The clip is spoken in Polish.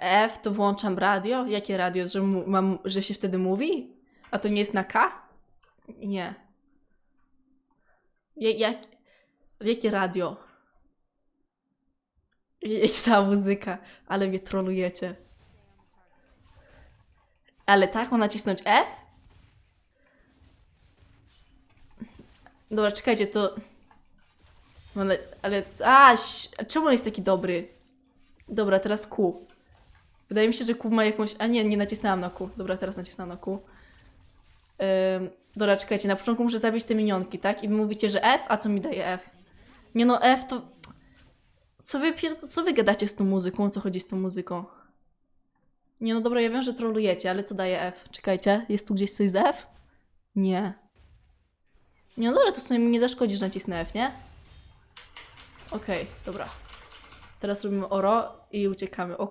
F to włączam radio? Jakie radio? Że, mam, że się wtedy mówi? A to nie jest na K? Nie. Ja, jak, jakie radio? Jest ta muzyka, ale mnie trolujecie. Ale tak, mam nacisnąć F? Dobra, czekajcie, to... Ale... A, ś- a czemu on jest taki dobry? Dobra, teraz Q. Wydaje mi się, że Q ma jakąś... A nie, nie nacisnęłam na Q. Dobra, teraz nacisnęłam na Q. Ym, dobra, czekajcie, na początku muszę zabić te minionki, tak? I wy mówicie, że F, a co mi daje F? Nie no, F to... Co wy, co wy gadacie z tą muzyką? O co chodzi z tą muzyką? Nie no dobra, ja wiem, że trolujecie, ale co daje F? Czekajcie, jest tu gdzieś coś z F? Nie. Nie no dobra, to w sumie mi nie zaszkodzi, że nacisnę F, nie? Okej, dobra. Teraz robimy oro i uciekamy. O